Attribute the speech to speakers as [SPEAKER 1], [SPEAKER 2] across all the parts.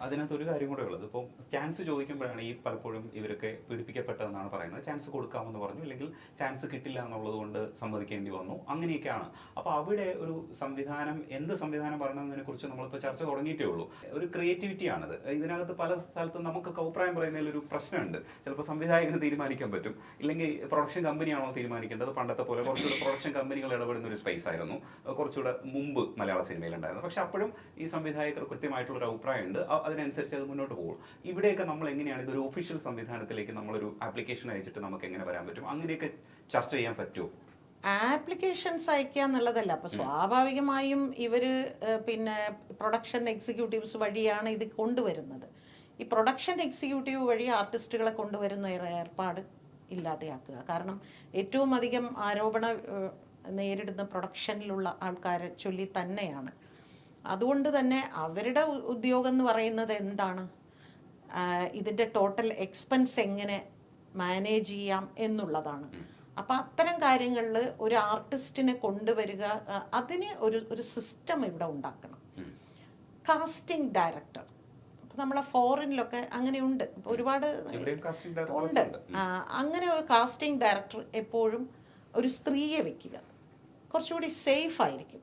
[SPEAKER 1] അതിനകത്ത് ഒരു കാര്യം കൂടെ ഉള്ളത്. ഇപ്പോൾ ചാൻസ് ചോദിക്കുമ്പോഴാണ് ഈ പലപ്പോഴും ഇവരൊക്കെ പീഡിപ്പിക്കപ്പെട്ടതെന്നാണ് പറയുന്നത്. ചാൻസ് കൊടുക്കാമെന്ന് പറഞ്ഞു. അല്ലെങ്കിൽ ചാൻസ് കിട്ടില്ല എന്നുള്ളത് കൊണ്ട് സമ്മതിക്കേണ്ടി വന്നു. അങ്ങനെയൊക്കെയാണ്. അപ്പോൾ അവിടെ ഒരു സംവിധാനം എന്ത് സംവിധാനം പറയണമെന്നതിനെ കുറിച്ച് നമ്മളിപ്പോൾ ചർച്ച തുടങ്ങിയിട്ടേ ഉള്ളൂ. ഒരു ക്രിയേറ്റിവിറ്റി ആണത്. ഇതിനകത്ത് പല സ്ഥലത്തും നമുക്കൊക്കെ അഭിപ്രായം പറയുന്നതിൽ ഒരു പ്രശ്നമുണ്ട്. ചിലപ്പോൾ സംവിധായകന് തീരുമാനിക്കാൻ പറ്റും. ഇല്ലെങ്കിൽ പ്രൊഡക്ഷൻ കമ്പനിയാണോ തീരുമാനിക്കേണ്ടത്? പണ്ടത്തെ പോലെ കുറച്ചുകൂടെ പ്രൊഡക്ഷൻ കമ്പനികൾ ഇടപെടുന്ന ഒരു സ്പേസ് ആയിരുന്നു. കുറച്ചുകൂടെ മുമ്പ് മലയാള സിനിമയിലുണ്ടായിരുന്നു പക്ഷെ അപ്പോഴും ഈ സംവിധായകർ കൃത്യമായിട്ടുള്ള ഒരു അഭിപ്രായമുണ്ട് അതിനനുസരിച്ച് അത് മുന്നോട്ട് പോകും. ഇവിടെയൊക്കെ നമ്മൾ എങ്ങനെയാണ് ഇതൊരു ഒഫീഷ്യൽ സംവിധാനത്തിലേക്ക് നമ്മളൊരു ആപ്ലിക്കേഷൻ അയച്ചിട്ട് നമുക്ക് എങ്ങനെ വരാൻ പറ്റും? അങ്ങനെയൊക്കെ ചർച്ച ചെയ്യാൻ പറ്റുമോ?
[SPEAKER 2] ആപ്ലിക്കേഷൻസ് അയക്കുക എന്നുള്ളതല്ല. അപ്പൊ സ്വാഭാവികമായും ഇവർ പിന്നെ പ്രൊഡക്ഷൻ എക്സിക്യൂട്ടീവ്സ് വഴിയാണ് ഇത് കൊണ്ടുവരുന്നത്. ഈ പ്രൊഡക്ഷൻ എക്സിക്യൂട്ടീവ് വഴി ആർട്ടിസ്റ്റുകളെ കൊണ്ടുവരുന്ന ഏർപ്പാട് ഇല്ലാതെയാക്കുക. കാരണം ഏറ്റവും അധികം ആരോപണ നേരിടുന്ന പ്രൊഡക്ഷനിലുള്ള ആൾക്കാരെ ചൊല്ലി തന്നെയാണ് അതുകൊണ്ട് തന്നെ അവരുടെ ഉദ്യോഗം എന്ന് പറയുന്നത് എന്താണ്? ഇതിന്റെ ടോട്ടൽ എക്സ്പെൻസ് എങ്ങനെ മാനേജ് ചെയ്യാം എന്നുള്ളതാണ്. അപ്പം അത്തരം കാര്യങ്ങളിൽ ഒരു ആർട്ടിസ്റ്റിനെ കൊണ്ടുവരിക അതിന് ഒരു ഒരു സിസ്റ്റം ഇവിടെ ഉണ്ടാക്കണം. കാസ്റ്റിംഗ് ഡയറക്ടർ അപ്പം നമ്മളെ ഫോറിനിലൊക്കെ അങ്ങനെയുണ്ട്. ഒരുപാട് ഉണ്ട്. അങ്ങനെ ഒരു കാസ്റ്റിംഗ് ഡയറക്ടർ എപ്പോഴും ഒരു സ്ത്രീയെ വെക്കുക. കുറച്ചുകൂടി സേഫ് ആയിരിക്കും.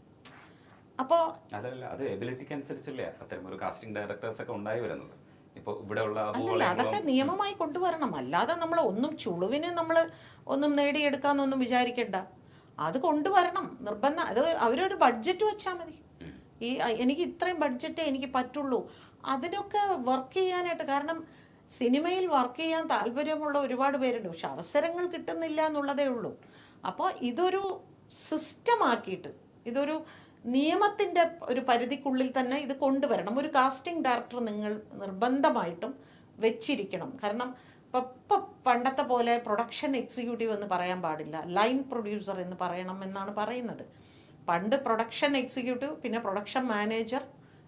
[SPEAKER 2] അപ്പോൾ
[SPEAKER 1] അതല്ല അത് എബിലിറ്റിക്ക് അനുസരിച്ചല്ലേ അത്തരം ഒരു കാസ്റ്റിംഗ് ഡയറക്ടേഴ്സ് ഒക്കെ ഉണ്ടായി വരുന്നത്.
[SPEAKER 2] അല്ല അതൊക്കെ നിയമമായി കൊണ്ടുവരണം. അല്ലാതെ നമ്മൾ ഒന്നും ചുളുവിന് നമ്മൾ ഒന്നും നേടിയെടുക്കാന്നൊന്നും വിചാരിക്കണ്ട. അത് കൊണ്ടുവരണം. നിർബന്ധം അത് അവരൊരു ബഡ്ജറ്റ് വെച്ചാൽ മതി. ഈ എനിക്ക് ഇത്രയും ബഡ്ജറ്റേ എനിക്ക് പറ്റുള്ളൂ. അതിനൊക്കെ വർക്ക് ചെയ്യാനായിട്ട് കാരണം സിനിമയിൽ വർക്ക് ചെയ്യാൻ താല്പര്യമുള്ള ഒരുപാട് പേരുണ്ട്. പക്ഷെ അവസരങ്ങൾ കിട്ടുന്നില്ല എന്നുള്ളതേ ഉള്ളൂ. അപ്പോൾ ഇതൊരു സിസ്റ്റമാക്കിയിട്ട് ഇതൊരു നിയമത്തിന്റെ ഒരു പരിധിക്കുള്ളിൽ തന്നെ ഇത് കൊണ്ടുവരണം. ഒരു കാസ്റ്റിംഗ് ഡയറക്ടർ നിങ്ങൾ നിർബന്ധമായിട്ടും വെച്ചിരിക്കണം. കാരണം ഇപ്പം പണ്ടത്തെ പോലെ പ്രൊഡക്ഷൻ എക്സിക്യൂട്ടീവ് എന്ന് പറയാൻ പാടില്ല. ലൈൻ പ്രൊഡ്യൂസർ എന്ന് പറയണം എന്നാണ് പറയുന്നത്. പണ്ട് പ്രൊഡക്ഷൻ എക്സിക്യൂട്ടീവ് പിന്നെ പ്രൊഡക്ഷൻ മാനേജർ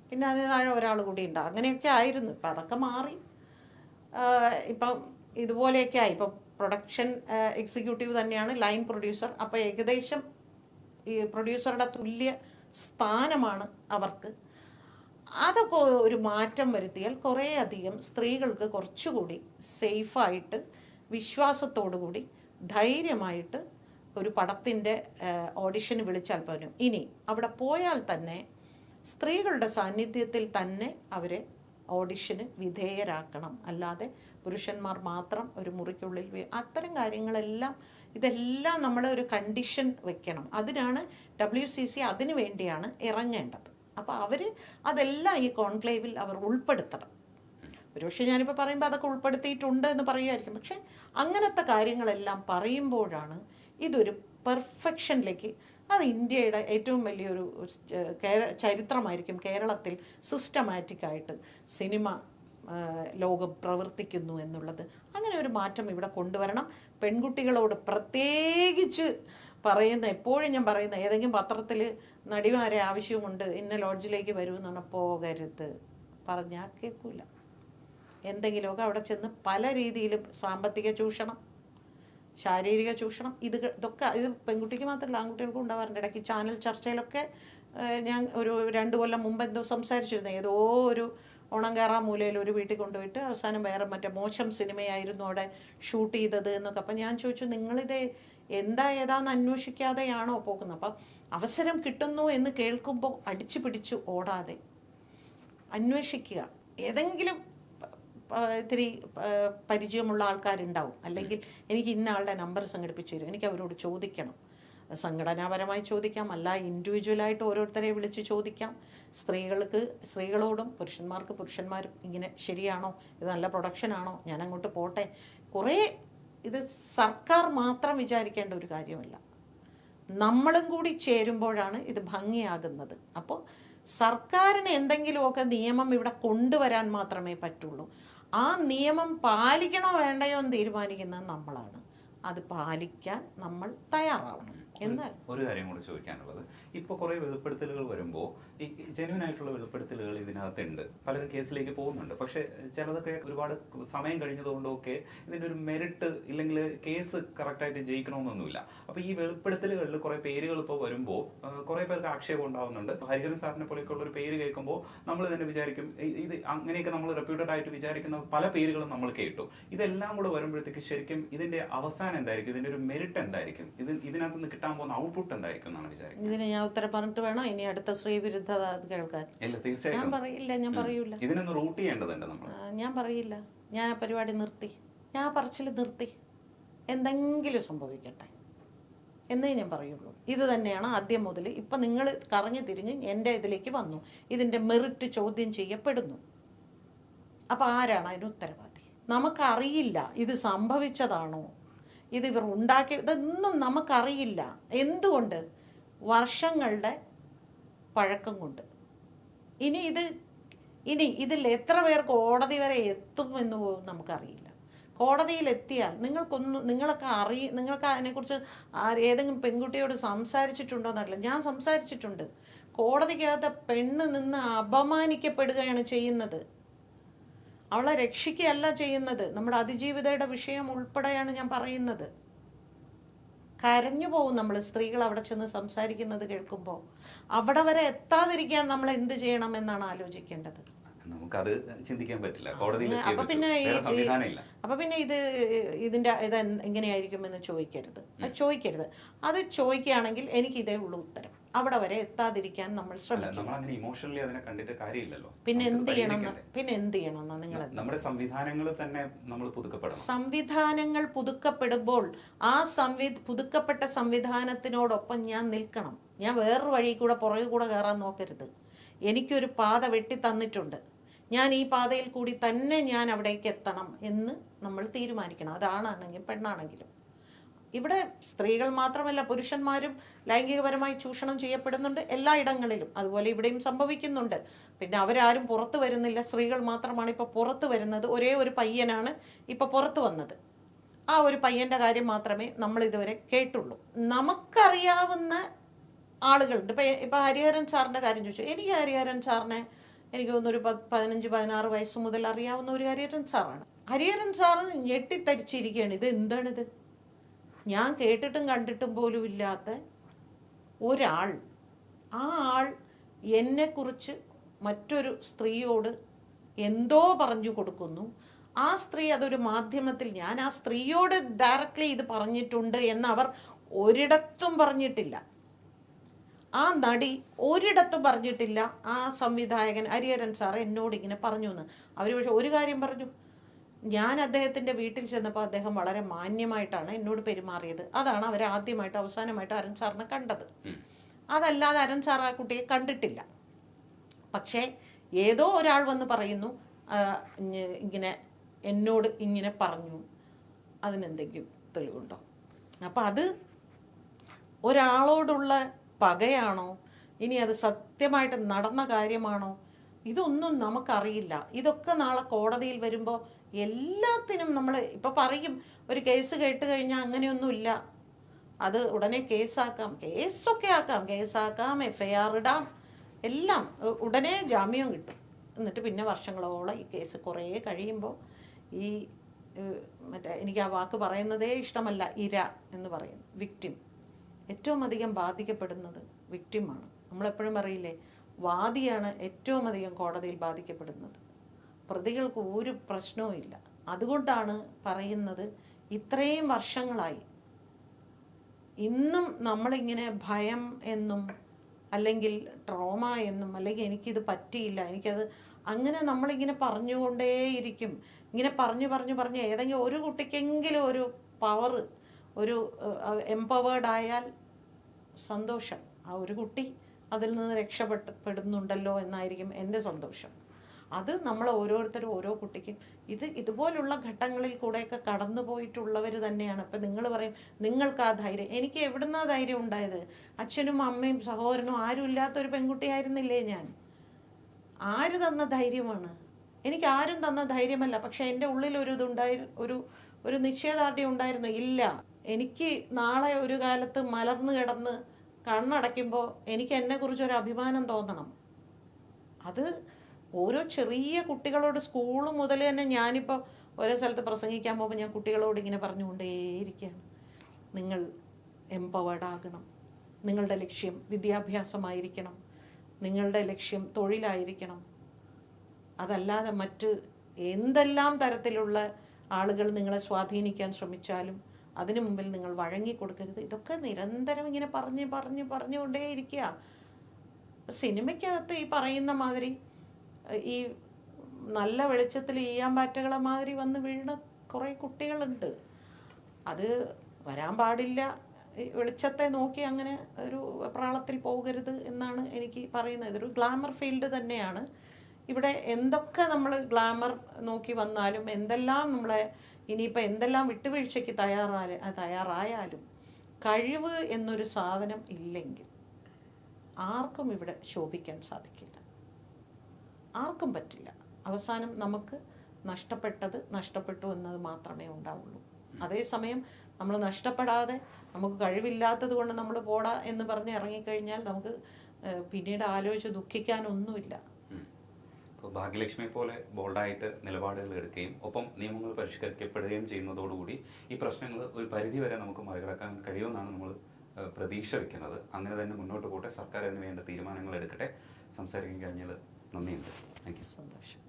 [SPEAKER 2] പിന്നെ അതിന് താഴെ ഒരാൾ കൂടി ഉണ്ട്. അങ്ങനെയൊക്കെ ആയിരുന്നു. ഇപ്പം അതൊക്കെ മാറി. ഇപ്പം ഇതുപോലെയൊക്കെ ആയി. ഇപ്പം പ്രൊഡക്ഷൻ എക്സിക്യൂട്ടീവ് തന്നെയാണ് ലൈൻ പ്രൊഡ്യൂസർ അപ്പോൾ ഏകദേശം ഈ പ്രൊഡ്യൂസറുടെ തുല്യ സ്ഥാനമാണ് അവർക്ക്. അതൊക്കെ ഒരു മാറ്റം വരുത്തിയാൽ കുറേ അധികം സ്ത്രീകൾക്ക് കുറച്ചുകൂടി സേഫായിട്ട് വിശ്വാസത്തോടു കൂടി ധൈര്യമായിട്ട് ഒരു പടത്തിന്റെ ഓഡിഷന് വിളിച്ചാൽ പോലും. ഇനി അവിടെ പോയാൽ തന്നെ സ്ത്രീകളുടെ സാന്നിധ്യത്തിൽ തന്നെ അവരെ ഓഡിഷന് വിധേയരാക്കണം. അല്ലാതെ പുരുഷന്മാർ മാത്രം ഒരു മുറിക്കുള്ളിൽ അത്തരം കാര്യങ്ങളെല്ലാം ഇതെല്ലാം നമ്മൾ ഒരു കണ്ടീഷൻ വെക്കണം. അതിനാണ് ഡബ്ല്യു സി സി അതിനു വേണ്ടിയാണ് ഇറങ്ങേണ്ടത്. അപ്പോൾ അവർ അതെല്ലാം ഈ കോൺക്ലേവിൽ അവർ ഉൾപ്പെടുത്തണം. ഒരുപക്ഷെ ഞാനിപ്പോൾ പറയുമ്പോൾ അതൊക്കെ ഉൾപ്പെടുത്തിയിട്ടുണ്ട് എന്ന് പറയുമായിരിക്കും പക്ഷെ അങ്ങനത്തെ കാര്യങ്ങളെല്ലാം പറയുമ്പോഴാണ് ഇതൊരു പെർഫെക്ഷനിലേക്ക് അത് ഇന്ത്യയുടെ ഏറ്റവും വലിയൊരു ചരിത്രമായിരിക്കും കേരളത്തിൽ സിസ്റ്റമാറ്റിക്കായിട്ട് സിനിമ ലോകം പ്രവർത്തിക്കുന്നു എന്നുള്ളത്. അങ്ങനെ ഒരു മാറ്റം ഇവിടെ കൊണ്ടുവരണം. പെൺകുട്ടികളോട് പ്രത്യേകിച്ച് പറയുന്ന എപ്പോഴും ഞാൻ പറയുന്ന ഏതെങ്കിലും പത്രത്തിൽ നടിമാരെ ആവശ്യമുണ്ട് ഇന്ന ലോഡ്ജിലേക്ക് വരൂ പറഞ്ഞാൽ പോകരുത്. പറഞ്ഞാൽ കേൾക്കൂല. എന്തെങ്കിലുമൊക്കെ അവിടെ ചെന്ന് പല രീതിയിലും സാമ്പത്തിക ചൂഷണം ശാരീരിക ചൂഷണം ഇത് ഇതൊക്കെ ഇത് പെൺകുട്ടിക്ക് മാത്രമല്ല ആൺകുട്ടികൾക്കും ഉണ്ടാവാറുണ്ട്. ഇടയ്ക്ക് ചാനൽ ചർച്ചയിലൊക്കെ ഞാൻ ഒരു രണ്ട് കൊല്ലം മുമ്പ് എന്തോ സംസാരിച്ചിരുന്നു. ഏതോ ഒരു ഓണം കയറാൻ മൂലയിൽ ഒരു വീട്ടിൽ കൊണ്ടുപോയിട്ട് അവസാനം വേറെ മറ്റേ മോശം സിനിമയായിരുന്നു അവിടെ ഷൂട്ട് ചെയ്തത് എന്നൊക്കെ. അപ്പം ഞാൻ ചോദിച്ചു നിങ്ങളിത് എന്താ ഏതാന്ന് അന്വേഷിക്കാതെയാണോ പോകുന്നത്? അപ്പം അവസരം കിട്ടുന്നു എന്ന് കേൾക്കുമ്പോൾ അടിച്ചു പിടിച്ചു ഓടാതെ അന്വേഷിക്കുക. ഏതെങ്കിലും ഇത്തിരി പരിചയമുള്ള ആൾക്കാരുണ്ടാവും. അല്ലെങ്കിൽ എനിക്ക് ഇന്ന ആളുടെ നമ്പർ സംഘടിപ്പിച്ചു തരും. എനിക്ക് അവരോട് ചോദിക്കണം. സംഘടനാപരമായി ചോദിക്കാം അല്ല ഇൻഡിവിജ്വലായിട്ട് ഓരോരുത്തരെ വിളിച്ച് ചോദിക്കാം. സ്ത്രീകൾക്ക് സ്ത്രീകളോടും പുരുഷന്മാർക്ക് പുരുഷന്മാരും ഇങ്ങനെ ശരിയാണോ? ഇത് നല്ല പ്രൊഡക്ഷനാണോ ഞാൻ അങ്ങോട്ട് പോട്ടെ. കുറേ ഇത് സർക്കാർ മാത്രം വിചാരിക്കേണ്ട ഒരു കാര്യമല്ല. നമ്മളും കൂടി ചേരുമ്പോഴാണ് ഇത് ഭംഗിയാകുന്നത്. അപ്പോൾ സർക്കാരിന് എന്തെങ്കിലുമൊക്കെ നിയമം ഇവിടെ കൊണ്ടുവരാൻ മാത്രമേ പറ്റുള്ളൂ. ആ നിയമം പാലിക്കണോ വേണ്ടയോ എന്ന് തീരുമാനിക്കുന്നത് നമ്മളാണ്. അത് പാലിക്കാൻ നമ്മൾ തയ്യാറാവണം. എന്നാൽ
[SPEAKER 1] ഒരു കാര്യം കൂടി ചോദിക്കാനുള്ളത്. ഇപ്പോൾ കുറേ വെളിപ്പെടുത്തലുകൾ വരുമ്പോൾ ഈ ജെന്യൂൻ ആയിട്ടുള്ള വെളിപ്പെടുത്തലുകൾ ഇതിനകത്തുണ്ട്. പലരും കേസിലേക്ക് പോകുന്നുണ്ട്. പക്ഷേ ചിലതൊക്കെ ഒരുപാട് സമയം കഴിഞ്ഞതുകൊണ്ടൊക്കെ ഇതിന്റെ ഒരു മെറിറ്റ് ഇല്ലെങ്കിൽ കേസ് കറക്റ്റായിട്ട് ജയിക്കണമെന്നൊന്നുമില്ല. അപ്പോൾ ഈ വെളിപ്പെടുത്തലുകളിൽ കുറേ പേരുകൾ ഇപ്പോൾ വരുമ്പോൾ കുറേ പേർക്ക് ആക്ഷേപം ഉണ്ടാകുന്നുണ്ട് ഹരിഹരൻ സാറിനെ പോലെയൊക്കെയുള്ള ഒരു പേര് കേൾക്കുമ്പോൾ നമ്മൾ തന്നെ വിചാരിക്കും ഇത് അങ്ങനെയൊക്കെ നമ്മൾ റെപ്യൂട്ടഡ് ആയിട്ട് വിചാരിക്കുന്ന പല പേരുകളും നമ്മൾ കേട്ടു. ഇതെല്ലാം കൂടെ വരുമ്പോഴത്തേക്ക് ശരിക്കും ഇതിന്റെ അവസാനം എന്തായിരിക്കും? ഇതിന്റെ ഒരു മെറിറ്റ് എന്തായിരിക്കും? ഇത് ഇതിനകത്ത് നിന്ന് കിട്ടാൻ പോകുന്ന ഔട്ട്പുട്ട് എന്തായിരിക്കും എന്നാണ് വിചാരിക്കുന്നത്.
[SPEAKER 2] ഇതിന് ഞാൻ ഉത്തരം പറഞ്ഞിട്ട് വേണോ? ഇനി അടുത്ത സ്ത്രീവിരുദ്ധത അത് കേൾക്കാൻ.
[SPEAKER 1] ഇല്ല
[SPEAKER 2] ഞാൻ പറയില്ല ഞാൻ പറയൂല.
[SPEAKER 1] ഇതിനൊന്ന് റൂട്ട് ചെയ്യേണ്ടതുണ്ട് നമ്മൾ
[SPEAKER 2] ഞാൻ പറയില്ല. ഞാൻ ആ പരിപാടി നിർത്തി. ഞാൻ പറച്ചിൽ നിർത്തി. എന്തെങ്കിലും സംഭവിക്കട്ടെ. എന്നേ ഞാൻ പറയുള്ളൂ. ഇത് തന്നെയാണ് ആദ്യം മുതൽ ഇപ്പം നിങ്ങൾ കറങ്ങി തിരിഞ്ഞ് എന്റെ ഇതിലേക്ക് വന്നു. ഇതിന്റെ മെറിറ്റ് ചോദ്യം ചെയ്യപ്പെടുന്നു. അപ്പോൾ ആരാണ് അതിന് ഉത്തരവാദി? നമുക്കറിയില്ല ഇത് സംഭവിച്ചതാണോ? ഇത് ഇവർ ഉണ്ടാക്കി ഇതൊന്നും നമുക്കറിയില്ല. എന്തുകൊണ്ട്? വർഷങ്ങളുടെ പഴക്കം കൊണ്ട്. ഇനി ഇത് ഇനി ഇതിൽ എത്ര പേർ കോടതി വരെ എത്തുമെന്ന് പോലും നമുക്കറിയില്ല. കോടതിയിൽ എത്തിയാൽ നിങ്ങൾക്കൊന്നും നിങ്ങളൊക്കെ അറിയ നിങ്ങൾക്ക് അതിനെക്കുറിച്ച് ഏതെങ്കിലും പെൺകുട്ടിയോട് സംസാരിച്ചിട്ടുണ്ടോ എന്നറിയില്ല. ഞാൻ സംസാരിച്ചിട്ടുണ്ട്. കോടതിക്കകത്ത് പെണ്ണ് നിന്ന് അപമാനിക്കപ്പെടുകയാണ് ചെയ്യുന്നത്. അവളെ രക്ഷിക്കുകയല്ല ചെയ്യുന്നത്. നമ്മുടെ അതിജീവിതയുടെ വിഷയം ഉൾപ്പെടെയാണ് ഞാൻ പറയുന്നത്. കരഞ്ഞു പോകും നമ്മൾ സ്ത്രീകൾ അവിടെ ചെന്ന് സംസാരിക്കുന്നത് കേൾക്കുമ്പോൾ. അവിടെ വരെ എത്താതിരിക്കാൻ നമ്മൾ എന്ത് ചെയ്യണം എന്നാണ് ആലോചിക്കേണ്ടത്.
[SPEAKER 1] നമുക്കത് ചിന്തിക്കാൻ പറ്റില്ല. കോടതിയിൽ
[SPEAKER 2] അപ്പൊ പിന്നെ അപ്പൊ പിന്നെ ഇത് ഇതിന്റെ ഇത് എങ്ങനെയായിരിക്കും എന്ന് ചോദിക്കരുത്. ചോദിക്കരുത്. അത് ചോദിക്കുകയാണെങ്കിൽ എനിക്ക് ഇതേ ഉള്ളൂ ഉത്തരം. അവിടെ വരെ എത്താതിരിക്കാൻ നമ്മൾ
[SPEAKER 1] ശ്രമിക്കണം
[SPEAKER 2] ശ്രമിക്കും.
[SPEAKER 1] ഇമോഷണലി അതിനെ കണ്ടിട്ട് കാര്യമില്ലല്ലോ.
[SPEAKER 2] പിന്നെ എന്ത് ചെയ്യണം പിന്നെ എന്ത് ചെയ്യണം നിങ്ങൾ
[SPEAKER 1] നമ്മുടെ സംവിധാനങ്ങൾ തന്നെ നമ്മൾ പുതുക്കപ്പെടണം.
[SPEAKER 2] സംവിധാനങ്ങൾ പുതുക്കപ്പെടുമ്പോൾ ആ സംവി പുതുക്കപ്പെട്ട സംവിധാനത്തിനോടൊപ്പം ഞാൻ നിൽക്കണം. ഞാൻ വേറൊരു വഴി കൂടെ പുറകെ കൂടെ കയറാൻ നോക്കരുത്. എനിക്കൊരു പാത വെട്ടി തന്നിട്ടുണ്ട്. ഞാൻ ഈ പാതയിൽ കൂടി തന്നെ ഞാൻ അവിടേക്ക് എത്തണം എന്ന് നമ്മൾ തീരുമാനിക്കണം. അതാണാണെങ്കിലും പെണ്ണാണെങ്കിലും. ഇവിടെ സ്ത്രീകൾ മാത്രമല്ല പുരുഷന്മാരും ലൈംഗികപരമായി ചൂഷണം ചെയ്യപ്പെടുന്നുണ്ട് എല്ലാ ഇടങ്ങളിലും. അതുപോലെ ഇവിടെയും സംഭവിക്കുന്നുണ്ട്. പിന്നെ അവരാരും പുറത്തു വരുന്നില്ല. സ്ത്രീകൾ മാത്രമാണ് ഇപ്പോൾ പുറത്തു വരുന്നത്. ഒരേ ഒരു പയ്യനാണ് ഇപ്പോൾ പുറത്തു വന്നത്. ആ ഒരു പയ്യന്റെ കാര്യം മാത്രമേ നമ്മൾ ഇതുവരെ കേട്ടുള്ളൂ. നമുക്കറിയാവുന്ന ആളുകളുണ്ട്. ഇപ്പം ഇപ്പം ഹരിഹരൻ സാറിന്റെ കാര്യം ചോദിച്ചു. എനിക്ക് ഹരിഹരൻ സാറിനെ എനിക്ക് തോന്നുന്നു ഒരു പതിനഞ്ച് പതിനാറ് വയസ്സ് മുതൽ അറിയാവുന്ന ഒരു ഹരിഹരൻ സാറാണ്. ഹരിഹരൻ സാറ് ഞെട്ടിത്തരിച്ചിരിക്കുകയാണ്. ഇത് എന്താണിത് ഞാൻ കേട്ടിട്ടും കണ്ടിട്ടും പോലും ഇല്ലാത്ത ഒരാൾ ആ ആൾ എന്നെക്കുറിച്ച് മറ്റൊരു സ്ത്രീയോട് എന്തോ പറഞ്ഞു കൊടുക്കുന്നു. ആ സ്ത്രീ അതൊരു മാധ്യമത്തിൽ ഞാൻ ആ സ്ത്രീയോട് ഡയറക്റ്റ്ലി ഇത് പറഞ്ഞിട്ടുണ്ട് എന്ന് അവർ ഒരിടത്തും പറഞ്ഞിട്ടില്ല. ആ നടി ഒരിടത്തും പറഞ്ഞിട്ടില്ല. ആ സംവിധായകൻ ഹരിഹരൻ സാർ എന്നോട് ഇങ്ങനെ പറഞ്ഞു എന്ന് അവർ പക്ഷെ ഒരു കാര്യം പറഞ്ഞു. ഞാൻ അദ്ദേഹത്തിന്റെ വീട്ടിൽ ചെന്നപ്പോൾ അദ്ദേഹം വളരെ മാന്യമായിട്ടാണ് എന്നോട് പെരുമാറിയത്. അതാണ് അവർ ആദ്യമായിട്ട് അവസാനമായിട്ട് അരൺ സാറിനെ കണ്ടത്. അതല്ലാതെ അരൺ സാർ ആ കുട്ടിയെ കണ്ടിട്ടില്ല. പക്ഷേ ഏതോ ഒരാൾ വന്ന് പറയുന്നു ഇങ്ങനെ എന്നോട് ഇങ്ങനെ പറഞ്ഞു. അതിനെന്തെങ്കിലും തെളിവുണ്ടോ? അപ്പം അത് ഒരാളോടുള്ള പകയാണോ? ഇനി അത് സത്യമായിട്ട് നടന്ന കാര്യമാണോ? ഇതൊന്നും നമുക്കറിയില്ല. ഇതൊക്കെ നാളെ കോടതിയിൽ വരുമ്പോൾ എല്ലാത്തിനും നമ്മൾ ഇപ്പോൾ പറയും ഒരു കേസ് കേട്ട് കഴിഞ്ഞാൽ അങ്ങനെയൊന്നുമില്ല. അത് ഉടനെ കേസാക്കാം. കേസൊക്കെ ആക്കാം. കേസാക്കാം എഫ് ഐ ആർ ഇടാം. എല്ലാം ഉടനെ ജാമ്യം കിട്ടും. എന്നിട്ട് പിന്നെ വർഷങ്ങളോളം ഈ കേസ് കുറേ കഴിയുമ്പോൾ ഈ മറ്റേ എനിക്ക് ആ വാക്ക് പറയുന്നതേ ഇഷ്ടമല്ല. ഇര എന്ന് പറയുന്നു വിക്റ്റിം ഏറ്റവും അധികം ബാധിക്കപ്പെടുന്നത് വിക്റ്റിമാണ് നമ്മളെപ്പോഴും അറിയില്ലേ വാദിയാണ് ഏറ്റവും അധികം കോടതിയിൽ ബാധിക്കപ്പെടുന്നത്. പ്രതികൾക്ക് ഒരു പ്രശ്നവുമില്ല അതുകൊണ്ടാണ് പറയുന്നത് ഇത്രയും വർഷങ്ങളായി. ഇന്നും നമ്മളിങ്ങനെ ഭയം എന്നും അല്ലെങ്കിൽ ട്രോമ എന്നും അല്ലെങ്കിൽ എനിക്കിത് പറ്റിയില്ല എനിക്കത് അങ്ങനെ നമ്മളിങ്ങനെ പറഞ്ഞുകൊണ്ടേയിരിക്കും. ഇങ്ങനെ പറഞ്ഞു പറഞ്ഞു പറഞ്ഞ് ഏതെങ്കിലും ഒരു കുട്ടിക്കെങ്കിലും ഒരു പവർ ഒരു എംപവേർഡ് ആയാൽ സന്തോഷം. ആ ഒരു കുട്ടി അതിൽ നിന്ന് രക്ഷപ്പെട്ട് പെടുന്നുണ്ടല്ലോ എന്നായിരിക്കും എന്റെ സന്തോഷം. അത് നമ്മൾ ഓരോരുത്തരും ഓരോ കുട്ടിക്കും ഇത് ഇതുപോലുള്ള ഘട്ടങ്ങളിൽ കൂടെയൊക്കെ കടന്നു പോയിട്ടുള്ളവർ തന്നെയാണ്. അപ്പം നിങ്ങൾ പറയും നിങ്ങൾക്ക് ആ ധൈര്യം? എനിക്ക് എവിടുന്നാ ധൈര്യം ഉണ്ടായത്? അച്ഛനും അമ്മയും സഹോദരനും ആരും ഇല്ലാത്തൊരു പെൺകുട്ടിയായിരുന്നില്ലേ ഞാൻ? ആര് തന്ന ധൈര്യമാണ്? എനിക്ക് ആരും തന്ന ധൈര്യമല്ല. പക്ഷേ എന്റെ ഉള്ളിൽ ഒരു ഇതുണ്ടായി ഒരു ഒരു നിശ്ചയദാർഢ്യം ഉണ്ടായിരുന്നു. ഇല്ല. എനിക്ക് നാളെ ഒരു കാലത്ത് മലർന്നു കിടന്ന് കണ്ണടയ്ക്കുമ്പോൾ എനിക്ക് എന്നെക്കുറിച്ചൊരു അഭിമാനം തോന്നണം. അത് ഓരോ ചെറിയ കുട്ടികളോട് സ്കൂൾ മുതൽ തന്നെ ഞാനിപ്പോൾ ഓരോ സ്ഥലത്ത് പ്രസംഗിക്കാൻ പോകുമ്പോൾ ഞാൻ കുട്ടികളോട് ഇങ്ങനെ പറഞ്ഞുകൊണ്ടേയിരിക്കുകയാണ്. നിങ്ങൾ എംപവേർഡ് ആകണം. നിങ്ങളുടെ ലക്ഷ്യം വിദ്യാഭ്യാസമായിരിക്കണം. നിങ്ങളുടെ ലക്ഷ്യം തൊഴിലായിരിക്കണം. അതല്ലാതെ മറ്റ് എന്തെല്ലാം തരത്തിലുള്ള ആളുകൾ നിങ്ങളെ സ്വാധീനിക്കാൻ ശ്രമിച്ചാലും അതിനു മുമ്പിൽ നിങ്ങൾ വഴങ്ങിക്കൊടുക്കരുത്. ഇതൊക്കെ നിരന്തരം ഇങ്ങനെ പറഞ്ഞ് പറഞ്ഞ് പറഞ്ഞുകൊണ്ടേയിരിക്കുക. സിനിമയ്ക്കകത്ത് ഈ പറയുന്ന മാതിരി ഈ നല്ല വെളിച്ചത്തിൽ ഈയാൻ പാറ്റകളെ മാതിരി വന്ന് വീഴുന്ന കുറേ കുട്ടികളുണ്ട്. അത് വരാൻ പാടില്ല. വെളിച്ചത്തെ നോക്കി അങ്ങനെ ഒരു പ്രാളത്തിൽ പോകരുത് എന്നാണ് എനിക്ക് പറയുന്നത്. ഇതൊരു ഗ്ലാമർ ഫീൽഡ് തന്നെയാണ്. ഇവിടെ എന്തൊക്കെ നമ്മൾ ഗ്ലാമർ നോക്കി വന്നാലും എന്തെല്ലാം നമ്മളെ ഇനിയിപ്പോൾ എന്തെല്ലാം വിട്ടുവീഴ്ചയ്ക്ക് തയ്യാറായ തയ്യാറായാലും കഴിവ് എന്നൊരു സാധനം ഇല്ലെങ്കിൽ ആർക്കും ഇവിടെ ശോഭിക്കാൻ സാധിക്കില്ല. ആർക്കും പറ്റില്ല. അവസാനം നമുക്ക് നഷ്ടപ്പെട്ടത് നഷ്ടപ്പെട്ടു എന്നത് മാത്രമേ ഉണ്ടാവുള്ളൂ. അതേസമയം നമ്മൾ നഷ്ടപ്പെടാതെ നമുക്ക് കഴിവില്ലാത്തത് കൊണ്ട് നമ്മൾ പോടാ എന്ന് പറഞ്ഞ് ഇറങ്ങിക്കഴിഞ്ഞാൽ നമുക്ക് പിന്നീട് ആലോചിച്ച് ദുഃഖിക്കാനൊന്നുമില്ല.
[SPEAKER 1] ഇപ്പോൾ ഭാഗ്യലക്ഷ്മി പോലെ ബോൾഡായിട്ട് നിലപാടുകൾ എടുക്കുകയും ഒപ്പം നിയമങ്ങൾ പരിഷ്കരിക്കപ്പെടുകയും ചെയ്യുന്നതോടുകൂടി ഈ പ്രശ്നങ്ങൾ ഒരു പരിധിവരെ നമുക്ക് മറികടക്കാൻ കഴിയുമെന്നാണ് നമ്മൾ പ്രതീക്ഷ വെക്കുന്നത്. അങ്ങനെ തന്നെ മുന്നോട്ട് പോട്ടെ. സർക്കാർ അതിന് വേണ്ട തീരുമാനങ്ങൾ എടുക്കട്ടെ. സംസാരിക്കാൻ കഴിഞ്ഞാൽ നന്ദിയുണ്ട് താങ്ക് യു
[SPEAKER 2] സന്തോഷം